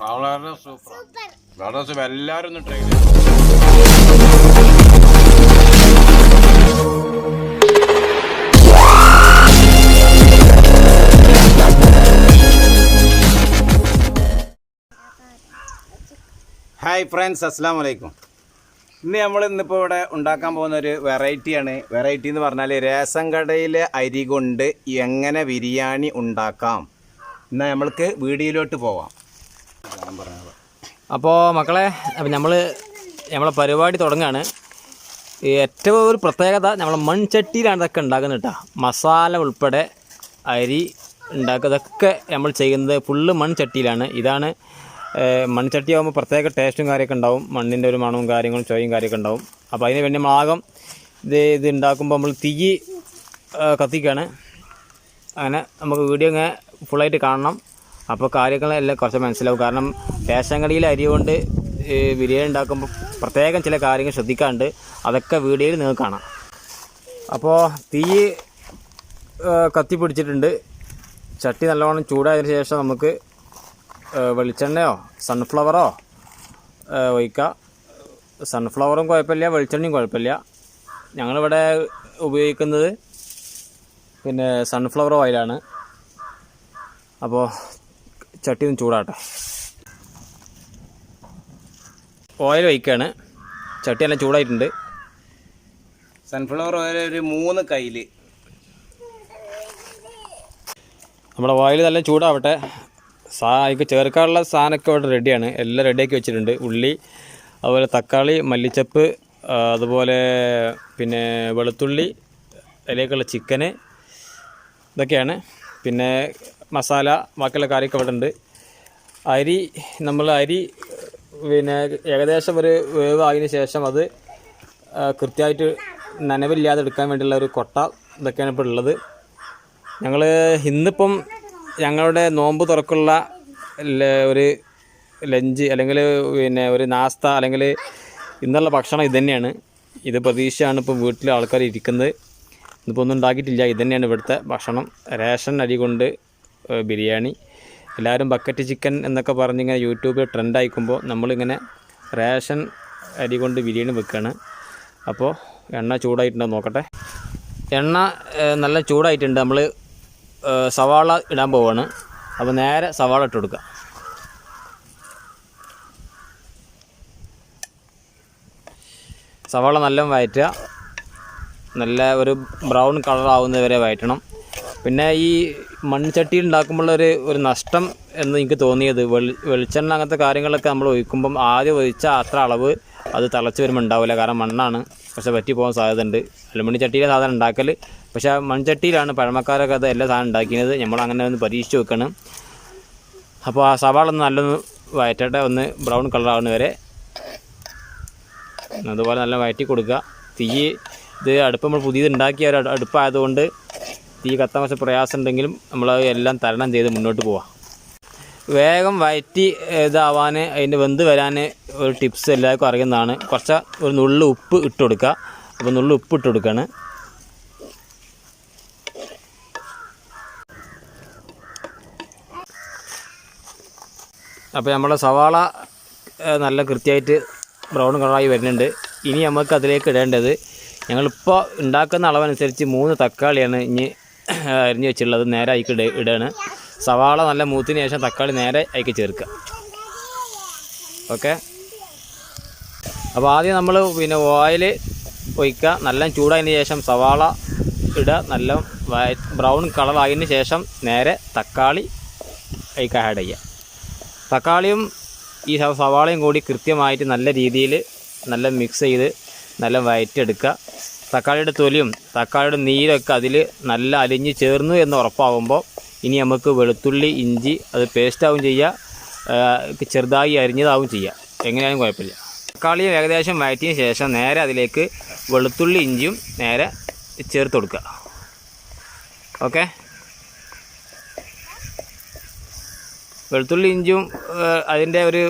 വളരെ സൂപ്പർ. വളരെ സൂപ്പർ എല്ലാവരും ഒന്ന് ട്രൈ ചെയ്തു ഹായ് ഫ്രണ്ട്സ് അസ്സാം വലൈക്കും ഇന്ന് നമ്മൾ ഇന്നിപ്പോൾ ഇവിടെ ഉണ്ടാക്കാൻ പോകുന്ന ഒരു വെറൈറ്റിയാണ് വെറൈറ്റി എന്ന് പറഞ്ഞാൽ രേസൻ കടയിലെ അരി കൊണ്ട് എങ്ങനെ ബിരിയാണി ഉണ്ടാക്കാം. എന്നാൽ നമ്മൾക്ക് വീഡിയോയിലോട്ട് പോവാം. അപ്പോൾ മക്കളെ അപ്പം നമ്മൾ നമ്മളെ പരിപാടി തുടങ്ങുകയാണ് ഏറ്റവും ഒരു പ്രത്യേകത നമ്മൾ മൺചട്ടിയിലാണ് ഇതൊക്കെ ഉണ്ടാക്കുന്നത് കേട്ടോ മസാല ഉൾപ്പെടെ അരി ഉണ്ടാക്കുന്നതൊക്കെ നമ്മൾ ചെയ്യുന്നത് ഫുള്ള് മൺചട്ടിയിലാണ്. ഇതാണ് ഏഹ്, മൺചട്ടി ആകുമ്പോൾ പ്രത്യേക ടേസ്റ്റും കാര്യമൊക്കെ ഉണ്ടാവും. മണ്ണിന്റെ ഒരു മണവും കാര്യങ്ങളും ചൊയും കാര്യമൊക്കെ ഉണ്ടാവും. അപ്പോൾ അതിന് വേണ്ടി നമ്മളാകം ഇത് ഇത് ഉണ്ടാക്കുമ്പോൾ നമ്മൾ തീ കത്തിക്കുകയാണ് അങ്ങനെ നമുക്ക് വീഡിയോ ഇങ്ങനെ ഫുള്ളായിട്ട് കാണണം. അപ്പോൾ കാര്യങ്ങളെല്ലാം കുറച്ച് മനസ്സിലാവും. കാരണം റേഷൻ അരി കൊണ്ട് ബിരിയാണി ഉണ്ടാക്കുമ്പോൾ പ്രത്യേകം ചില കാര്യങ്ങൾ ശ്രദ്ധിക്കാണ്ട് അതൊക്കെ വീഡിയോയിൽ നിങ്ങൾക്ക് കാണാം. അപ്പോൾ തീ കത്തി പിടിച്ചിട്ടുണ്ട് ചട്ടി നല്ലവണ്ണം ചൂടായതിനു ശേഷം നമുക്ക് വെളിച്ചെണ്ണയോ? സൺഫ്ലവറോ ഒഴിക്കുക ഒഴിക്കാം. സൺഫ്ലവറും കുഴപ്പമില്ല വെളിച്ചെണ്ണയും കുഴപ്പമില്ല. ഞങ്ങളിവിടെ ഉപയോഗിക്കുന്നത് പിന്നെ സൺഫ്ലവർ ഓയിലാണ് അപ്പോൾ ചട്ടി ഒന്ന് ചൂടാട്ടെ ഓയിൽ ഒഴിക്കുകയാണ് ചട്ടി എല്ലാം ചൂടായിട്ടുണ്ട്. സൺഫ്ലവർ ഓയിൽ ഒരു മൂന്ന് കയ്യിൽ നമ്മുടെ ഓയിൽ നല്ല ചൂടാവട്ടെ. സാ അതിക്ക് ചേർക്കാനുള്ള സാധനമൊക്കെ ഇവിടെ റെഡിയാണ് എല്ലാം റെഡിയാക്കി വെച്ചിട്ടുണ്ട്. ഉള്ളി അതുപോലെ തക്കാളി മല്ലിച്ചപ്പ് അതുപോലെ പിന്നെ വെളുത്തുള്ളി അതിലേക്കുള്ള ചിക്കന് ഇതൊക്കെയാണ്. പിന്നെ മസാല ബാക്കിയുള്ള കാര്യമൊക്കെ ഇവിടെ ഉണ്ട്. അരി നമ്മൾ അരി പിന്നെ ഏകദേശം ഒരു വേവ് ആയതിന് ശേഷം അത് കൃത്യമായിട്ട് നനവില്ലാതെ എടുക്കാൻ വേണ്ടിയുള്ള ഒരു കൊട്ട ഇതൊക്കെയാണ് ഇപ്പോൾ ഉള്ളത്. ഞങ്ങൾ ഇന്നിപ്പം ഞങ്ങളുടെ നോമ്പ് തുറക്കുള്ള ഒരു ലഞ്ച് അല്ലെങ്കിൽ പിന്നെ ഒരു നാസ്ത അല്ലെങ്കിൽ ഇന്നുള്ള ഭക്ഷണം ഇത് തന്നെയാണ് ഇത് പ്രതീക്ഷയാണ് ഇപ്പോൾ വീട്ടിൽ ആൾക്കാർ ഇരിക്കുന്നത്. ഇന്നിപ്പോൾ ഒന്നും ഉണ്ടാക്കിയിട്ടില്ല. ഇത് തന്നെയാണ് ഇവിടുത്തെ ഭക്ഷണം. റേഷൻ അരി കൊണ്ട് ബിരിയാണി. എല്ലാവരും ബക്കറ്റ് ചിക്കൻ എന്നൊക്കെ പറഞ്ഞിങ്ങനെ യൂട്യൂബിൽ ട്രെൻഡ് ആയിക്കുമ്പോൾ നമ്മളിങ്ങനെ റേഷൻ അരി കൊണ്ട് ബിരിയാണി വെക്കുകയാണ് അപ്പോൾ എണ്ണ ചൂടായിട്ടുണ്ടോ നോക്കട്ടെ. എണ്ണ നല്ല ചൂടായിട്ടുണ്ട്. നമ്മൾ സവാള ഇടാൻ പോവാണ്. അപ്പോൾ നേരെ സവാള ഇട്ട് കൊടുക്കുക സവാള നല്ല വയറ്റുക. നല്ല ഒരു ബ്രൗൺ കളർ ആവുന്നത് വരെ വയറ്റണം. പിന്നെ ഈ മൺചട്ടി ഉണ്ടാക്കുമ്പോഴൊരു ഒരു നഷ്ടം എന്ന് എനിക്ക് തോന്നിയത് വെളി വെളിച്ചെണ്ണ അങ്ങനത്തെ കാര്യങ്ങളൊക്കെ നമ്മൾ ഒഴിക്കുമ്പം ആദ്യം ഒഴിച്ച അത്ര അളവ് അത് തിളച്ച് വരുമ്പോൾ ഉണ്ടാവില്ല. കാരണം മണ്ണാണ്. പക്ഷെ പറ്റി പോകാൻ സാധ്യത ഉണ്ട് അലുമിനിയം ചട്ടിയിലെ സാധനം ഉണ്ടാക്കൽ പക്ഷേ മൺചട്ടിയിലാണ് പഴമക്കാരൊക്കെ അത് എല്ലാ സാധനം ഉണ്ടാക്കിയത്. നമ്മൾ അങ്ങനെ ഒന്ന് പരീക്ഷിച്ച് വെക്കണം അപ്പോൾ ആ സവാള ഒന്ന് നല്ലൊന്ന് വയറ്റട്ടെ. ഒന്ന് ബ്രൗൺ കളറാവുന്ന വരെ. അതുപോലെ നല്ല വയറ്റി കൊടുക്കുക. തീ ഇത് അടുപ്പ് നമ്മൾ പുതിയത് ഉണ്ടാക്കിയ ഒരു അടു- അടുപ്പായതുകൊണ്ട് തീ കത്താൻ കുറച്ച് പ്രയാസമുണ്ടെങ്കിലും നമ്മൾ എല്ലാം തരണം ചെയ്ത് മുന്നോട്ട് പോവാം. വേഗം വയറ്റി ഇതാവാൻ അതിന്റെ വെന്ത് വരാൻ ഒരു ടിപ്സ് എല്ലാവർക്കും അറിയുന്നതാണ്. കുറച്ച് ഒരു നുള്ളു ഉപ്പ് ഇട്ട് കൊടുക്കുക. അപ്പോൾ നുള്ളു ഉപ്പ് ഇട്ട് കൊടുക്കുകയാണ്. അപ്പോൾ നമ്മുടെ സവാള നല്ല കൃത്യമായിട്ട് ബ്രൗൺ കളറായി വരുന്നുണ്ട്. ഇനി നമുക്ക് അതിലേക്ക് ഇടേണ്ടത് ഞങ്ങളിപ്പോൾ ഉണ്ടാക്കുന്ന അളവനുസരിച്ച് മൂന്ന് തക്കാളിയാണ് ഇനി അരിഞ്ഞ് വെച്ചിട്ടുള്ളത്. നേരെ ആയിക്കിട ഇട ഇടുകയാണ് സവാള നല്ല മൂത്തിന് ശേഷം തക്കാളി നേരെ അതിക്ക് ചേർക്കുക. ഓക്കെ? അപ്പോൾ ആദ്യം നമ്മൾ പിന്നെ ഓയിൽ ഒഴിക്കുക. നല്ല ചൂടായതിന് ശേഷം സവാള ഇടുക. നല്ല ബ്രൗൺ കളറായതിന് ശേഷം നേരെ തക്കാളി അതിക്ക് ആഡ് ചെയ്യുക. തക്കാളിയും ഈ സവാളയും കൂടി കൃത്യമായിട്ട് നല്ല രീതിയിൽ നല്ല മിക്സ് ചെയ്ത് നല്ല വയറ്റെടുക്കുക തക്കാളിയുടെ തൊലിയും തക്കാളിയുടെ നീരൊക്കെ അതിൽ നല്ല അലിഞ്ഞ് ചേർന്നു എന്ന് ഉറപ്പാകുമ്പോൾ ഇനി നമുക്ക് വെളുത്തുള്ളി ഇഞ്ചി അത് പേസ്റ്റാവും ചെയ്യുക ചെയ്യാ. ചെറുതായി അരിഞ്ഞതാവും ചെയ്യുക എങ്ങനെയാലും കുഴപ്പമില്ല. തക്കാളി ഏകദേശം വയറ്റിയ ശേഷം നേരെ അതിലേക്ക് വെളുത്തുള്ളി ഇഞ്ചിയും നേരെ ചേർത്ത് കൊടുക്കുക. ഓക്കെ? വെളുത്തുള്ളി ഇഞ്ചിയും അതിന്റെ ഒരു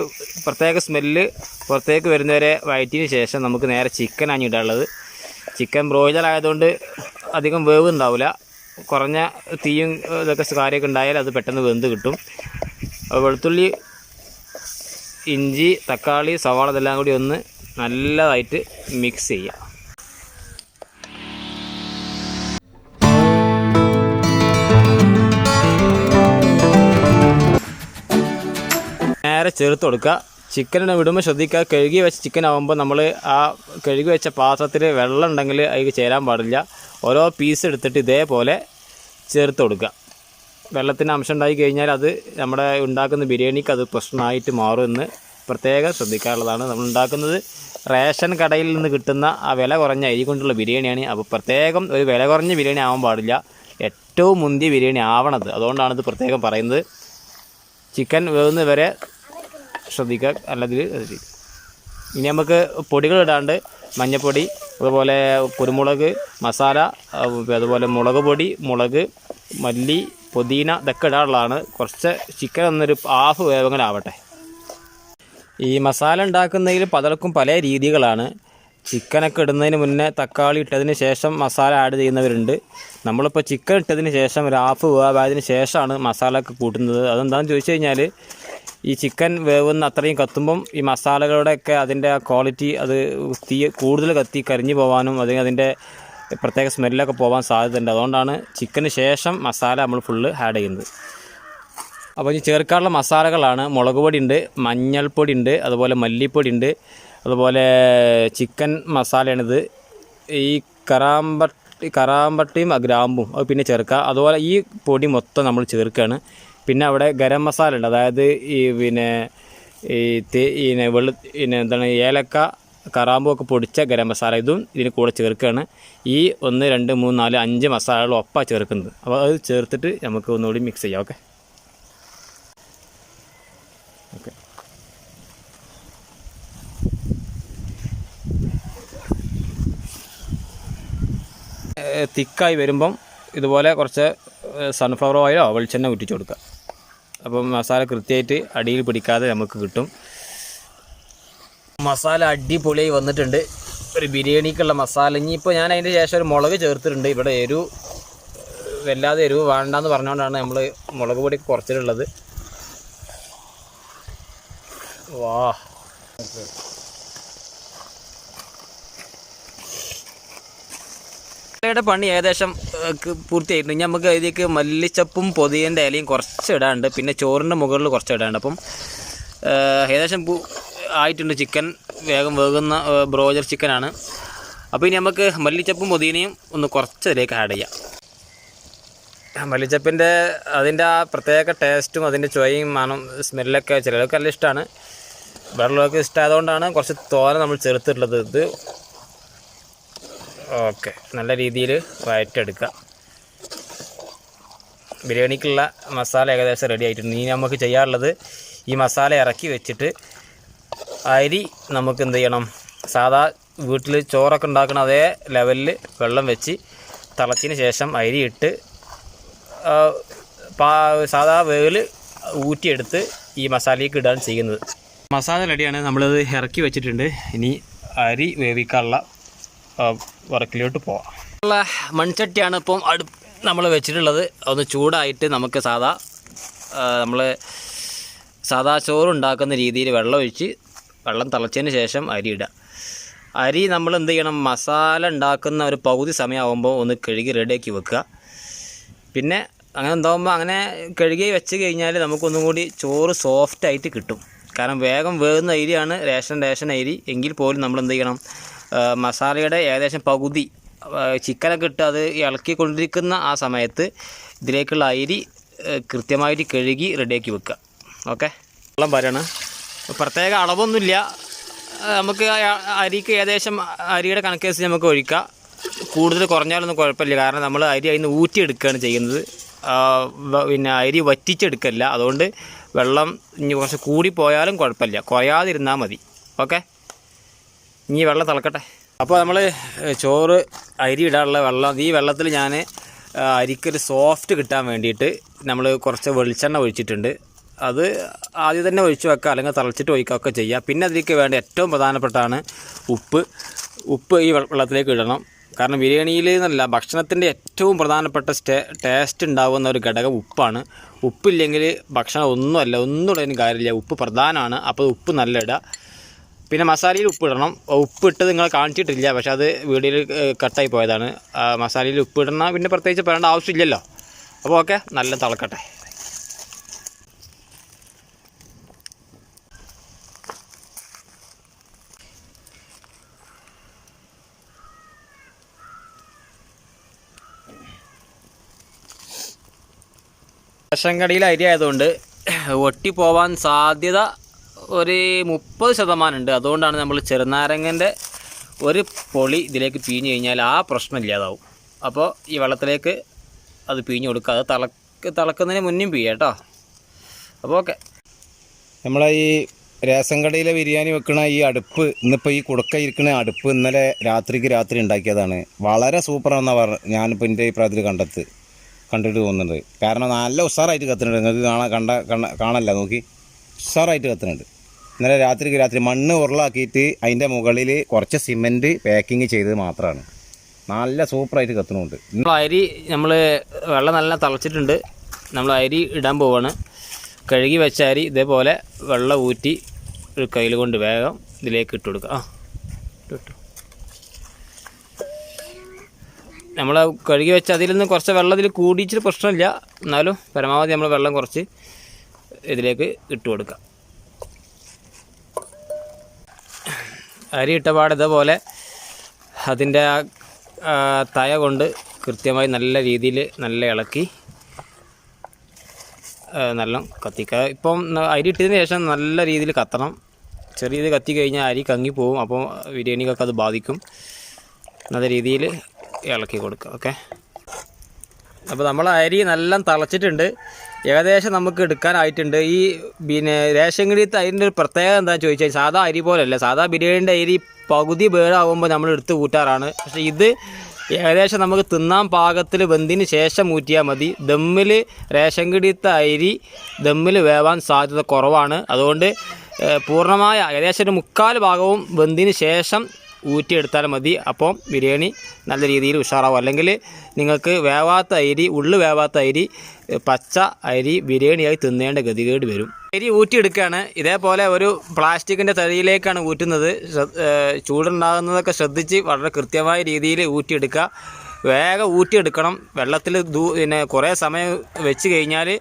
പ്രത്യേക സ്മെല്ല് പുറത്തേക്ക് വരുന്നവരെ വയറ്റിന് ശേഷം നമുക്ക് നേരെ ചിക്കൻ ഇടാനുള്ളത്. ചിക്കൻ ബ്രോയിലർ ആയതുകൊണ്ട് അധികം വേവ് ഉണ്ടാവില്ല കുറഞ്ഞ തീയും ഇതൊക്കെ കാര്യമൊക്കെ ഉണ്ടായാൽ അത് പെട്ടെന്ന് വെന്ത് കിട്ടും. വെളുത്തുള്ളി ഇഞ്ചി തക്കാളി സവാള ഇതെല്ലാം കൂടി ഒന്ന് നല്ലതായിട്ട് മിക്സ് ചെയ്യുക. നേരെ ചേർത്ത് കൊടുക്കുക. ചിക്കനിനെ വിടുമ്പോൾ ശ്രദ്ധിക്കുക. കഴുകി വെച്ച ചിക്കൻ ആകുമ്പോൾ നമ്മൾ ആ കഴുകി വെച്ച പാത്രത്തിൽ വെള്ളം ഉണ്ടെങ്കിൽ അതിൽ ചേരാൻ പാടില്ല. ഓരോ പീസ് എടുത്തിട്ട് ഇതേപോലെ ചേർത്ത് കൊടുക്കുക. വെള്ളത്തിന് അംശം ഉണ്ടായി കഴിഞ്ഞാൽ അത് നമ്മുടെ ഉണ്ടാക്കുന്ന ബിരിയാണിക്ക് അത് പ്രശ്നമായിട്ട് മാറുമെന്ന് പ്രത്യേകം ശ്രദ്ധിക്കാറുള്ളതാണ് നമ്മൾ ഉണ്ടാക്കുന്നത് റേഷൻ കടയിൽ നിന്ന് കിട്ടുന്ന ആ വില കുറഞ്ഞ അരി കൊണ്ടുള്ള ബിരിയാണിയാണ്. അപ്പോൾ പ്രത്യേകം ഒരു വില കുറഞ്ഞ ബിരിയാണി ആവാൻ പാടില്ല. ഏറ്റവും മുന്തിയ ബിരിയാണി ആവണത്. അതുകൊണ്ടാണ് ഇത് പ്രത്യേകം പറയുന്നത്. ചിക്കൻ വേവുന്ന വരെ ശ്രദ്ധിക്കുക. അല്ലെങ്കിൽ ഇനി നമുക്ക് പൊടികൾ ഇടാണ്ട് മഞ്ഞൾപ്പൊടി അതുപോലെ കുരുമുളക് മസാല അതുപോലെ മുളക് പൊടി മുളക് മല്ലി പുതിന ഇതൊക്കെ ഇടാനുള്ളതാണ് കുറച്ച് ചിക്കൻ എന്നൊരു ഹാഫ് വേവങ്ങളാവട്ടെ ഈ മസാല ഉണ്ടാക്കുന്നതിൽ പലർക്കും പല രീതികളാണ്. ചിക്കനൊക്കെ ഇടുന്നതിന് മുന്നേ തക്കാളി ഇട്ടതിന് ശേഷം മസാല ആഡ് ചെയ്യുന്നവരുണ്ട്. നമ്മളിപ്പോൾ ചിക്കൻ ഇട്ടതിന് ശേഷം ഹാഫ് വേവായതിന് ശേഷമാണ് മസാല ഒക്കെ കൂട്ടുന്നത്. അതെന്താണെന്ന് ചോദിച്ചു കഴിഞ്ഞാൽ ഈ ചിക്കൻ വേവുന്ന അത്രയും കത്തുമ്പം ഈ മസാലകളുടെയൊക്കെ അതിന്റെ ക്വാളിറ്റി അത് തീ കൂടുതൽ കത്തി കരിഞ്ഞു പോകാനും അല്ലെങ്കിൽ അതിന്റെ പ്രത്യേക സ്മെല്ലൊക്കെ പോകാൻ സാധ്യതയുണ്ട്. അതുകൊണ്ടാണ് ചിക്കന് ശേഷം മസാല നമ്മൾ ഫുള്ള് ആഡ് ചെയ്യുന്നത്. അപ്പോൾ ഈ ചേർക്കാനുള്ള മസാലകളാണ്. മുളക് പൊടി ഉണ്ട് മഞ്ഞൾപ്പൊടി ഉണ്ട് അതുപോലെ മല്ലിപ്പൊടി ഉണ്ട്. അതുപോലെ ചിക്കൻ മസാലയാണിത്. ഈ കറാമ്പട്ടി കറാമ്പട്ടിയും ഗ്രാമ്പും അത് പിന്നെ ചേർക്കുക. അതുപോലെ ഈ പൊടി മൊത്തം നമ്മൾ ചേർക്കുകയാണ്. പിന്നെ അവിടെ ഗരം മസാല ഉണ്ട് അതായത് ഈ പിന്നെ ഈ പിന്നെ വെളു പിന്നെ എന്താണ് ഏലക്ക കറാമ്പും ഒക്കെ പൊടിച്ച ഗരം മസാല ഇതും ഇതിന് കൂടെ ചേർക്കുകയാണ്. ഈ ഒന്ന് രണ്ട് മൂന്ന് നാല് അഞ്ച് മസാലകൾ ഒപ്പാണ് ചേർക്കുന്നത്. അപ്പോൾ അത് ചേർത്തിട്ട് നമുക്ക് ഒന്നുകൂടി മിക്സ് ചെയ്യാം. ഓക്കെ തിക്കായി വരുമ്പം ഇതുപോലെ കുറച്ച് സൺഫ്ലവർ ഓയിലോ വെളിച്ചെണ്ണ ഉറ്റിച്ച് കൊടുക്കുക. അപ്പം മസാല കൃത്യമായിട്ട് അടിയിൽ പിടിക്കാതെ നമുക്ക് കിട്ടും. മസാല അടിപൊളിയായി വന്നിട്ടുണ്ട്. ഒരു ബിരിയാണിക്കുള്ള മസാല. ഇനിയിപ്പോൾ ഞാൻ അതിന്റെ ശേഷം ഒരു മുളക് ചേർത്തിട്ടുണ്ട്. ഇവിടെ എരിവ് വല്ലാതെ എരിവ് വേണ്ടെന്ന് പറഞ്ഞുകൊണ്ടാണ് നമ്മൾ മുളക് പൊടി കുറച്ചിട്ടുള്ളത്. വാ. യുടെ പണി ഏകദേശം പൂർത്തിയായിട്ടുണ്ട്. ഇനി നമുക്ക് ഇതിലേക്ക് മല്ലിച്ചപ്പും പൊതിയന്റെ ഇലയും കുറച്ച് ഇടാണ്ട് പിന്നെ ചോറിന്റെ മുകളിൽ കുറച്ച് ഇടാണ്ട് അപ്പം ഏകദേശം ആയിട്ടുണ്ട് ചിക്കൻ. വേഗം വേകുന്ന ബ്രോജർ ചിക്കനാണ് അപ്പോൾ ഇനി നമുക്ക് മല്ലിച്ചപ്പും പൊതിയനയും ഒന്ന് കുറച്ച് ഇതിലേക്ക് ആഡ് ചെയ്യാം. മല്ലിച്ചപ്പിന്റെ അതിന്റെ ആ പ്രത്യേക ടേസ്റ്റും അതിന്റെ ചുവയും മണം സ്മെല്ലൊക്കെ ചിലർക്ക് നല്ല ഇഷ്ടമാണ് വെള്ളമൊക്കെ ഇഷ്ടമായതുകൊണ്ടാണ് കുറച്ച് തോര നമ്മൾ ചേർത്തിട്ടുള്ളത്. ഇത് ഓക്കെ. നല്ല രീതിയിൽ വഴറ്റെടുക്കുക ബിരിയാണിക്കുള്ള മസാല ഏകദേശം റെഡി ആയിട്ടുണ്ട്. ഇനി നമുക്ക് ചെയ്യാറുള്ളത് ഈ മസാല ഇറക്കി വെച്ചിട്ട് അരി നമുക്ക് എന്ത് ചെയ്യണം? സാധാ വീട്ടിൽ ചോറൊക്കെ ഉണ്ടാക്കുന്ന അതേ ലെവലിൽ വെള്ളം വെച്ച് തിളച്ചതിന് ശേഷം അരി ഇട്ട് സാധാ വേവിൽ ഊറ്റിയെടുത്ത് ഈ മസാലയ്ക്ക് ഇടാൻ ചെയ്യുന്നത്. മസാല റെഡിയാണ് നമ്മളത് ഇറക്കി വെച്ചിട്ടുണ്ട്. ഇനി അരി വേവിക്കാനുള്ള വർക്കിലോട്ട് പോവാം. ഉള്ള മൺചട്ടിയാണ് ഇപ്പം അടു നമ്മൾ വെച്ചിട്ടുള്ളത്. ഒന്ന് ചൂടായിട്ട് നമുക്ക് സാധാ നമ്മൾ സാധാ ചോറ് ഉണ്ടാക്കുന്ന രീതിയിൽ വെള്ളമൊഴിച്ച് വെള്ളം തിളച്ചതിന് ശേഷം അരി ഇടുക. അരി നമ്മൾ എന്ത് ചെയ്യണം? മസാല ഉണ്ടാക്കുന്ന ഒരു പകുതി സമയമാകുമ്പോൾ ഒന്ന് കഴുകി റെഡിയാക്കി വെക്കുക. പിന്നെ അങ്ങനെ എന്താകുമ്പോൾ അങ്ങനെ കഴുകി വെച്ച് കഴിഞ്ഞാൽ നമുക്കൊന്നും കൂടി ചോറ് സോഫ്റ്റായിട്ട് കിട്ടും. കാരണം വേഗം വേകുന്ന അരിയാണ് റേഷൻ റേഷൻ അരി. എങ്കിൽ പോലും നമ്മൾ എന്ത് ചെയ്യണം? മസാലയുടെ ഏകദേശം പകുതി ചിക്കനൊക്കെ ഇട്ട് അത് ഇളക്കിക്കൊണ്ടിരിക്കുന്ന ആ സമയത്ത് ഇതിലേക്കുള്ള അരി കൃത്യമായിട്ട് കഴുകി റെഡിയാക്കി വെക്കുക. ഓക്കെ? വെള്ളം വരണം. പ്രത്യേക അളവൊന്നുമില്ല. നമുക്ക് അരിക്ക് ഏകദേശം അരിയുടെ കണക്കേസ് നമുക്ക് ഒഴിക്കാം. കൂടുതൽ കുറഞ്ഞാലൊന്നും കുഴപ്പമില്ല. കാരണം നമ്മൾ അരി അതിൽ നിന്ന് ഊറ്റിയെടുക്കുകയാണ് ചെയ്യുന്നത്. പിന്നെ അരി വറ്റിച്ചെടുക്കല്ല. അതുകൊണ്ട് വെള്ളം കുറച്ച് കൂടിപ്പോയാലും കുഴപ്പമില്ല. കുറയാതിരുന്നാൽ മതി. ഓക്കെ? ഇനി വെള്ളം തിളക്കട്ടെ. അപ്പോൾ നമ്മൾ ചോറ് അരി ഇടാനുള്ള വെള്ളം. ഈ വെള്ളത്തിൽ ഞാൻ അരിക്കൊരു സോഫ്റ്റ് കിട്ടാൻ വേണ്ടിയിട്ട് നമ്മൾ കുറച്ച് വെളിച്ചെണ്ണ ഒഴിച്ചിട്ടുണ്ട്. അത് ആദ്യം തന്നെ ഒഴിച്ച് വെക്കുക അല്ലെങ്കിൽ തിളച്ചിട്ട് ഒഴിക്കുകയൊക്കെ ചെയ്യുക. പിന്നെ അതിലേക്ക് വേണ്ട ഏറ്റവും പ്രധാനപ്പെട്ടാണ് ഉപ്പ്. ഉപ്പ് ഈ വെള്ളത്തിലേക്ക് ഇടണം. കാരണം ബിരിയാണിയിൽ എന്നല്ല ഭക്ഷണത്തിന്റെ ഏറ്റവും പ്രധാനപ്പെട്ട സ്റ്റേ ടേസ്റ്റ് ഉണ്ടാകുന്ന ഒരു ഘടകം ഉപ്പാണ്. ഉപ്പില്ലെങ്കിൽ ഭക്ഷണം ഒന്നുമല്ല ഒന്നും ഇടാനും കാര്യമില്ല. ഉപ്പ് പ്രധാനമാണ്. അപ്പോൾ ഉപ്പ് നല്ല ഇടുക പിന്നെ മസാലയിൽ ഉപ്പ് ഇടണം ഉപ്പ് ഇട്ടത് നിങ്ങൾ കാണിച്ചിട്ടില്ല. പക്ഷേ അത് വീഡിയോയിൽ കട്ടായി പോയതാണ്. മസാലയിൽ ഉപ്പ് ഇടണം പിന്നെ പ്രത്യേകിച്ച് പറയേണ്ട ആവശ്യമില്ലല്ലോ. അപ്പോൾ ഓക്കെ നല്ല തിളക്കട്ടെ. റേഷൻ അരി ആയതുകൊണ്ട് ഒട്ടിപ്പോവാൻ സാധ്യത ഒരു മുപ്പത് ശതമാനം ഉണ്ട് അതുകൊണ്ടാണ് നമ്മൾ ചെറുനാരങ്ങന്റെ ഒരു പൊളി ഇതിലേക്ക് പിഴിഞ്ഞ് കഴിഞ്ഞാൽ ആ പ്രശ്നം ഇല്ലാതാവും. അപ്പോൾ ഈ വെള്ളത്തിലേക്ക് അത് പിഴിഞ്ഞ് കൊടുക്കുക. അത് തിളക്ക് തിളക്കുന്നതിന് മുന്നും പിഴിയാം കേട്ടോ. അപ്പോൾ ഓക്കെ. നമ്മളെ ഈ രേസൻ കടയിലെ ബിരിയാണി വെക്കണ ഈ അടുപ്പ് ഇന്നിപ്പോൾ ഈ കുടുക്ക ഇരിക്കുന്ന അടുപ്പ് ഇന്നലെ രാത്രിക്ക് രാത്രി ഉണ്ടാക്കിയതാണ്. വളരെ സൂപ്പറാണെന്നാണ് പറഞ്ഞത് ഞാനിപ്പോൾ എന്റെ അഭിപ്രായത്തിൽ കണ്ടെത്ത് കണ്ടിട്ട് പോകുന്നുണ്ട്. കാരണം നല്ല ഉഷാറായിട്ട് കത്തുന്നുണ്ട്. നിങ്ങൾക്ക് കാണാൻ കണ്ട കണ്ട കാണല്ല നോക്കി. ഉഷാറായിട്ട് കത്തുന്നുണ്ട്. ഇന്നലെ രാത്രിക്ക് രാത്രി മണ്ണ് ഉരുളാക്കിയിട്ട് അതിന്റെ മുകളിൽ കുറച്ച് സിമെന്റ് പാക്കിങ് ചെയ്തത് മാത്രമാണ് നല്ല സൂപ്പറായിട്ട് കത്തുന്നുണ്ട്. നമ്മൾ അരി നമ്മൾ വെള്ളം നല്ല തിളച്ചിട്ടുണ്ട്. നമ്മൾ അരി ഇടാൻ പോവാണ്. കഴുകി വെച്ച അരി ഇതേപോലെ വെള്ളം ഊറ്റി ഒരു കയ്യിൽ കൊണ്ട് വേഗം ഇതിലേക്ക് ഇട്ട് കൊടുക്കുക ആ ഇട്ടു, നമ്മൾ കഴുകി വെച്ച അതിൽ നിന്ന് കുറച്ച് വെള്ളം ഇതിൽ കൂടിയിച്ചിട്ട് പ്രശ്നമില്ല. എന്നാലും പരമാവധി നമ്മൾ വെള്ളം കുറച്ച് ഇതിലേക്ക് ഇട്ട് കൊടുക്കുക അരി ഇട്ട പാട് ഇതേപോലെ അതിന്റെ ആ തയ കൊണ്ട് കൃത്യമായി നല്ല രീതിയിൽ നല്ല ഇളക്കി നല്ല കത്തിക്കുക. ഇപ്പം അരി ഇട്ടതിന് ശേഷം നല്ല രീതിയിൽ കത്തണം. ചെറിയ ഇത് കത്തി കഴിഞ്ഞാൽ അരി കങ്ങി പോകും അപ്പോൾ ബിരിയാണിക്കൊക്കെ അത് ബാധിക്കും. നല്ല രീതിയിൽ ഇളക്കി കൊടുക്കുക. ഓക്കെ? അപ്പോൾ നമ്മൾ അരി നല്ല തളച്ചിട്ടുണ്ട്. ഏകദേശം നമുക്ക് എടുക്കാനായിട്ടുണ്ട്. ഈ പിന്നെ റേഷൻ കടീത്തെ അരിന്റെ ഒരു പ്രത്യേകത എന്താണെന്ന് ചോദിച്ചാൽ സാധാ അരി പോലല്ല സാധാ ബിരിയാണിന്റെ അരി പകുതി വേടാകുമ്പോൾ നമ്മൾ എടുത്ത് കൂട്ടാറാണ് പക്ഷേ ഇത് ഏകദേശം നമുക്ക് തിന്നാൻ പാകത്തിൽ വെന്തിന് ശേഷം ഊറ്റിയാൽ മതി. ദമ്മിൽ റേഷൻ കടീത്തെ അരി ദമ്മിൽ വേവാൻ സാധ്യത കുറവാണ്. അതുകൊണ്ട് പൂർണമായ ഏകദേശം ഒരു മുക്കാൽ ഭാഗവും വെന്തിന് ശേഷം ഊറ്റിയെടുത്താൽ മതി. അപ്പം ബിരിയാണി നല്ല രീതിയിൽ ഉഷാറാവും. അല്ലെങ്കിൽ നിങ്ങൾക്ക് വേവാത്ത അരി ഉള്ളു വേവാത്ത അരി പച്ച അരി ബിരിയാണിയായി തിന്നേണ്ട ഗതികേട് വരും. അരി ഊറ്റിയെടുക്കുകയാണ്. ഇതേപോലെ ഒരു പ്ലാസ്റ്റിക്കിന്റെ തലയിലേക്കാണ് ഊറ്റുന്നത്. ചൂടുണ്ടാകുന്നതൊക്കെ ശ്രദ്ധിച്ച് വളരെ കൃത്യമായ രീതിയിൽ ഊറ്റിയെടുക്കുക. വേഗം ഊറ്റിയെടുക്കണം. വെള്ളത്തിൽ ദൂ പിന്നെ കുറേ സമയം വെച്ച് കഴിഞ്ഞാൽ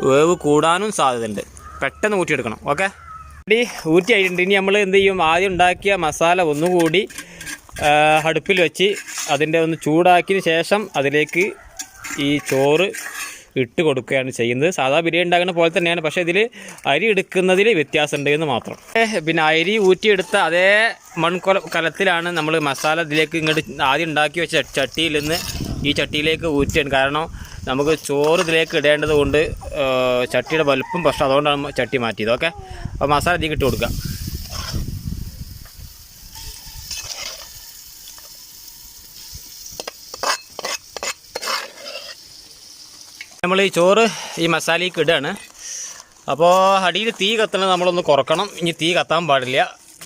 വേവ് കൂടാനും സാധ്യതയുണ്ട്. പെട്ടെന്ന് ഊറ്റിയെടുക്കണം. ഓക്കെ? ഇടി ഊറ്റി ആയിട്ടുണ്ട് ഇനി നമ്മൾ എന്ത് ചെയ്യും? ആദ്യം ഉണ്ടാക്കിയ മസാല ഒന്നുകൂടി അടുപ്പിൽ വെച്ച് അതിന്റെ ഒന്ന് ചൂടാക്കിയതിന് ശേഷം അതിലേക്ക് ഈ ചോറ് ഇട്ട് കൊടുക്കുകയാണ് ചെയ്യുന്നത്. സാധാ ബിരിയാണി ഉണ്ടാക്കുന്ന പോലെ തന്നെയാണ്. പക്ഷേ ഇതിൽ അരി എടുക്കുന്നതിൽ വ്യത്യാസമുണ്ട് എന്ന് മാത്രം. പിന്നെ അരി ഊറ്റിയെടുത്ത അതേ മൺകൊല കലത്തിലാണ് നമ്മൾ മസാല ഇതിലേക്ക് ഇങ്ങോട്ട് ആദ്യം ഉണ്ടാക്കി വെച്ച ചട്ടിയിൽ നിന്ന് ഈ ചട്ടിയിലേക്ക് ഊറ്റിയാണ് കാരണം നമുക്ക് ചോറ് ഇതിലേക്ക് ഇടേണ്ടത് കൊണ്ട് ചട്ടിയുടെ വലുപ്പം പ്രശ്നം അതുകൊണ്ടാണ് ചട്ടി മാറ്റിയത്. ഓക്കെ? അപ്പോൾ മസാല ഇതിലേക്ക് ഇട്ട് കൊടുക്കുക നമ്മൾ ഈ ചോറ് ഈ മസാലയ്ക്ക് ഇടുകയാണ് അപ്പോൾ അടിയിൽ തീ കത്തണത് നമ്മളൊന്ന് കുറക്കണം. ഇനി തീ കത്താൻ പാടില്ല.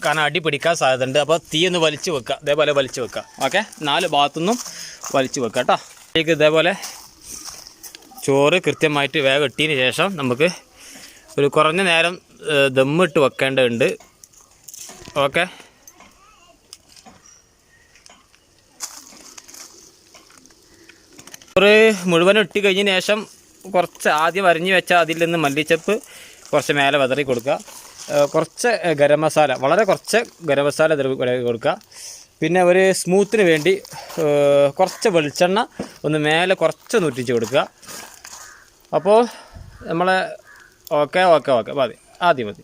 കാരണം അടി പിടിക്കാൻ സാധ്യതയുണ്ട്. അപ്പോൾ തീ ഒന്ന് വലിച്ചു വെക്കുക. ഇതേപോലെ വലിച്ചു വെക്കുക. ഓക്കെ? നാല് ഭാഗത്തുനിന്നും വലിച്ചു വെക്കുക കേട്ടോ. ഇതേപോലെ ചോറ് കൃത്യമായിട്ട് വേഗം ഇട്ടതിന് ശേഷം നമുക്ക് ഒരു കുറഞ്ഞ നേരം ദമ്മിട്ട് വെക്കേണ്ടതുണ്ട്. ഓക്കെ? ചോറ് മുഴുവൻ ഇട്ട് കഴിഞ്ഞ ശേഷം കുറച്ച് ആദ്യം അരിഞ്ഞ് വെച്ച അതിൽ നിന്ന് മല്ലിച്ചപ്പ് കുറച്ച് മേലെ വിതറി കൊടുക്കുക. കുറച്ച് ഗരം മസാല വളരെ കുറച്ച് ഗരം മസാല കൊടുക്കുക. പിന്നെ ഒരു സ്മൂത്തിന് വേണ്ടി കുറച്ച് വെളിച്ചെണ്ണ ഒന്ന് മേലെ കുറച്ച് നൂറ്റിച്ച് കൊടുക്കുക. അപ്പോൾ നമ്മളെ ഓക്കെ ഓക്കെ ഓക്കെ. മതി. ആദ്യം മതി.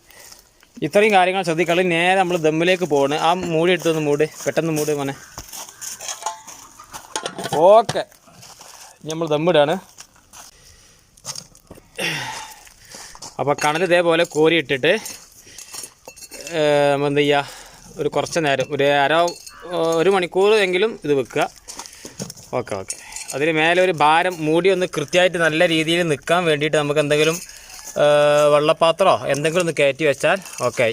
ഇത്രയും കാര്യങ്ങൾ ശ്രദ്ധിക്കളി നേരെ നമ്മൾ ദമ്മിലേക്ക് പോകണം ആ മൂടി എടുത്തൊന്ന് മൂട്. പെട്ടെന്ന് മൂട് മോനെ. ഓക്കെ. നമ്മൾ ദമ്മിടാണ്. അപ്പോൾ കണൽ ഇതേപോലെ കോരി ഇട്ടിട്ട് നമ്മൾ എന്ത് ചെയ്യുക ഒരു കുറച്ച് നേരം. ഒരു അര ഒരു മണിക്കൂർ എങ്കിലും ഇത് വെക്കുക. Okay okay. അതിന് മേലെ ഒരു ഭാരം മൂടി ഒന്ന് കൃത്യമായിട്ട് നല്ല രീതിയിൽ നിൽക്കാൻ വേണ്ടിയിട്ട് നമുക്ക് എന്തെങ്കിലും വെള്ളപ്പാത്രമോ എന്തെങ്കിലും ഒന്ന് കയറ്റി വെച്ചാൽ ഓക്കെ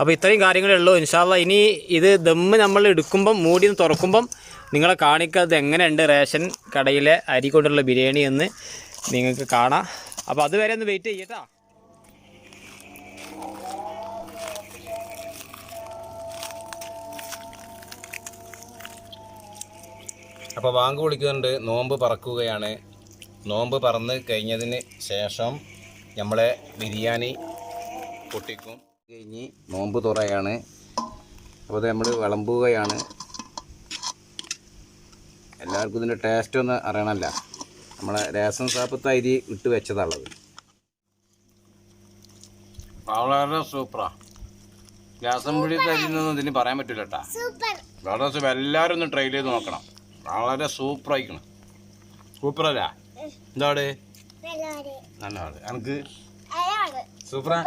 അപ്പോൾ ഇത്രയും കാര്യങ്ങളേ ഉള്ളൂ. ഇൻഷാല്ല ഇനി ഇത് ദമ്മ് നമ്മൾ എടുക്കുമ്പം മൂടി ഒന്ന് തുറക്കുമ്പം നിങ്ങളെ കാണിക്കാതെ എങ്ങനെയുണ്ട് റേഷൻ കടയിലെ അരി കൊണ്ടുള്ള ബിരിയാണി എന്ന് നിങ്ങൾക്ക് കാണാം. അപ്പോൾ അതുവരെ ഒന്ന് വെയിറ്റ് ചെയ്യട്ടാ അപ്പോൾ വാങ്ക് വിളിക്കുന്നുണ്ട് നോമ്പ് പറക്കുകയാണ്. നോമ്പ് പറന്ന് കഴിഞ്ഞതിന് ശേഷം നമ്മളെ ബിരിയാണി പൊട്ടിക്കും. കഴിഞ്ഞ് നോമ്പ് തുറയാണ്. അപ്പോൾ അത് നമ്മൾ വിളമ്പുകയാണ്. എല്ലാവർക്കും ഇതിന്റെ ടേസ്റ്റ് ഒന്ന് അറിയണമല്ല. നമ്മളെ രേഷൻ സാപ്പത്ത് അരി ഇട്ട് വെച്ചതാണുള്ളത് വളരെ സൂപ്പറാ. രസം പിടി തരുന്നൊന്നും ഇതിന് പറയാൻ പറ്റില്ല കേട്ടാ വളരെ സൂപ്പർ. എല്ലാവരും ഒന്ന് ട്രൈ ചെയ്ത് നോക്കണം. വളരെ സൂപ്പർ ആയിക്കണം സൂപ്പർ അല്ല? എന്താണ് നല്ല ആൾ എനിക്ക് സൂപ്പറാ.